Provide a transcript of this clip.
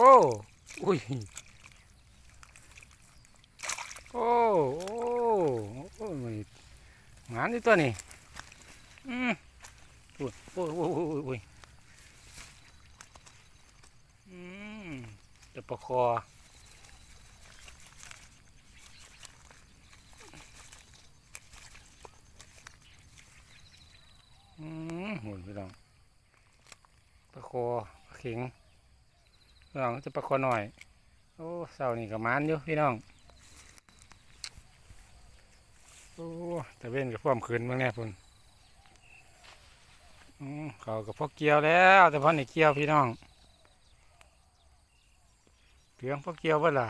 โอุ้ยโอ้โอ้โอ้ยหมานนี่ตัวนี้อืมโอ้ยโอ้ยโอ้ยโอ้ยอืมจะประคออืมหุ่นพี่น้องประคอประเข็ง น้องจะประคอหน่อย โอ้เสานี่กับมันอยู่พี่น้อง โอ้แต่เว้นกับพ่วมขืนเมื่อไงพุ่นเขากับพวกเกียวแล้วแต่พ่อนี่เกียวพี่น้องเพียงพวกเกียวเบ่ล่ะ